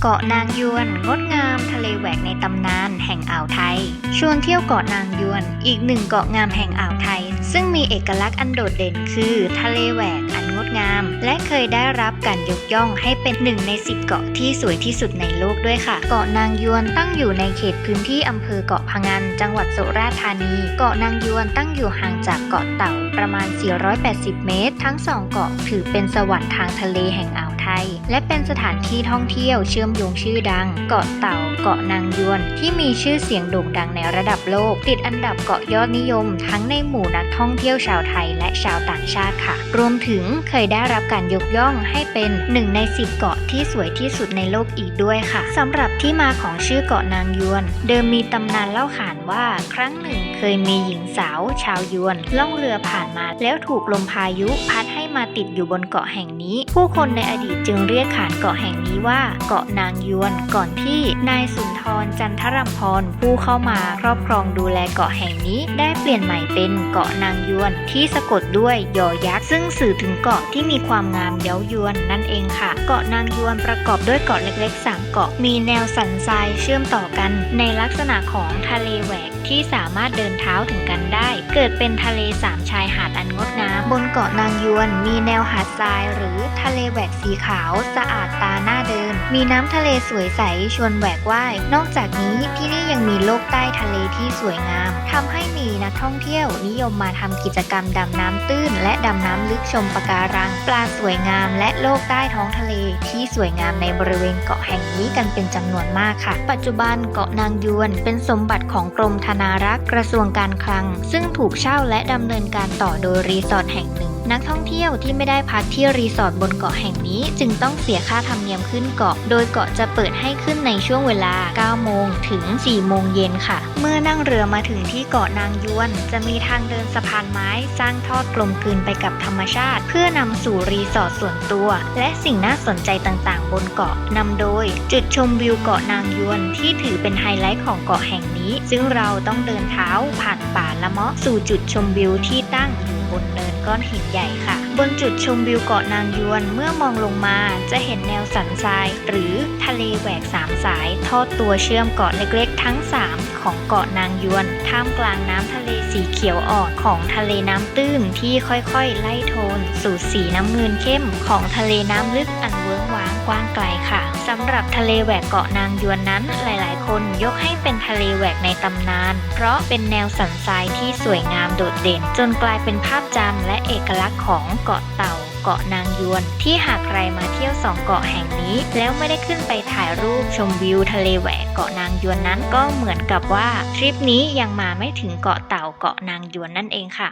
เกาะนางยวน งดงามทะเลแหวกในตำนานแห่งอ่าวไทย ชวนเที่ยวเกาะนางยวน อีกหนึ่งเกาะงามแห่งอ่าวไทย ซึ่งมีเอกลักษณ์อันโดดเด่นคือ ทะเลแหวกอันงดงาม และเคยได้รับการยกย่องให้เป็นหนึ่งในสิบเกาะที่สวยที่สุดในโลกด้วยค่ะ เกาะนางยวนตั้งอยู่ในเขตพื้นที่อำเภอเกาะพะงัน จังหวัดสุราษฎร์ธานี เกาะนางยวนตั้งอยู่ห่างจากเกาะเต่าประมาณ 480 เมตร ทั้งสองเกาะถือเป็นสวรรค์ทางทะเลแห่งอ่าว ย และเป็นสถานที่ท่องเที่ยวเชื่อมโยงชื่อดัง เกาะเต่า เกาะนางยวน ที่มีชื่อเสียงโด่งดังในระดับโลก ติดอันดับเกาะยอดนิยม ทั้งในหมู่นักท่องเที่ยวชาวไทยและชาวต่างชาติค่ะ รวมถึงเคยได้รับการยกย่องให้เป็นหนึ่งในสิบเกาะที่สวยที่สุดในโลกอีกด้วยค่ะสำหรับที่มาของชื่อเกาะนางยวน เดิมมีตำนานเล่าขานว่าครั้งหนึ่งเคยมีหญิงสาว ชาวยวน ล่องเรือผ่านมาแล้วถูกลมพายุพัดให้มาติดอยู่บนเกาะแห่งนี้ ผู้คนในอดีตจึงเรียกขานเกาะแห่งนี้ว่าเกาะนางยวน ก่อนที่นายสุนทรจันทรำพรผู้เข้ามาครอบครองดูแลเกาะแห่งนี้ ได้เปลี่ยนใหม่เป็นเกาะนางยวน ที่สะกดด้วยยอยักษ์ซึ่งสื่อถึงเกาะที่มีความงามเย้ายวนนั่นเองค่ะ เกาะนางยวนประกอบด้วยเกาะเล็กๆ3เกาะมีแนวสันทรายเชื่อมต่อกัน ในลักษณะของทะเลแหวกที่สามารถเดินเท้าถึงกันได้ เกิดเป็นทะเลสามชายหาดอันงดงาม บนเกาะนางยวนมีแนวหาดทรายหรือทะเลแหวกสีขาวสะอาดตาหน้าเดิน มีน้ำทะเลสวยใสชวนแหวกว่าย นอกจากนี้ที่นี่ยังมีโลกใต้ทะเลที่สวยงามทำให้มีนักท่องเที่ยวนิยมมาทำกิจกรรมดำน้ำตื้น และดำน้ำลึกชมปะการัง ปลาสวยงามและโลกใต้ท้องทะเลที่สวยงามในบริเวณเกาะแห่งนี้กันเป็นจำนวนมากค่ะ ปัจจุบันเกาะนางยวนเป็นสมบัติของกรมธนารักษ์กระทรวงการคลัง ซึ่งถูกเช่าและดำเนินการต่อโดยรีสอร์ทแห่ง นักท่องเที่ยวที่ไม่ได้พักที่รีสอร์ทบนเกาะแห่งนี้ จึงต้องเสียค่าธรรมเนียมขึ้นเกาะ โดยเกาะจะเปิดให้ขึ้นในช่วงเวลา 9 โมงถึง 4 โมงเย็นค่ะ เมื่อนั่งเรือมาถึงที่เกาะนางยวน จะมีทางเดินสะพานไม้สร้างทอดกลมกลืนไปกับธรรมชาติ เพื่อนำสู่รีสอร์ทส่วนตัว และสิ่งน่าสนใจต่างๆ บนเกาะนำโดย จุดชมวิวเกาะนางยวนที่ถือเป็นไฮไลท์ของเกาะแห่งนี้ ซึ่งเราต้องเดินเท้าผ่านป่าละเมาะสู่จุดชมวิวที่ตั้งอยู่ บนเนินก้อนหินใหญ่ค่ะ บนจุดชมวิวเกาะนางยวน เมื่อมองลงมาจะเห็นแนวสันทราย หรือทะเลแหวกสามสาย ทอดตัวเชื่อมเกาะเล็กๆ ทั้ง 3 ของเกาะนางยวน ท่ามกลางน้ำทะเลสีเขียวอ่อนของทะเลน้ำตื้นที่ค่อยๆ ไล่โทน สู่สีน้ำเงินเข้มของทะเลน้ำลึกอันเวิ้งว้างกว้างไกลค่ะำหรับทะเลแหวกเกาะนางยวนนั้นหลาย ๆ คนยกให้เป็นทะเลแหวกในตำนาน เพราะเป็นแนวสันทรายที่สวยงามโดดเด่น จนกลายเป็นภาพจำและเอกลักษณ์ของเกาะเต่าเกาะนางยวน ที่หากใครมาเที่ยวสองเกาะแห่งนี้ แล้วไม่ได้ขึ้นไปถ่ายรูปชมวิวทะเลแหวกเกาะนางยวนนั้นก็เหมือนกับว่าทริปนี้ยังมาไม่ถึงเกาะเต่าเกาะนางยวนนั่นเองค่ะ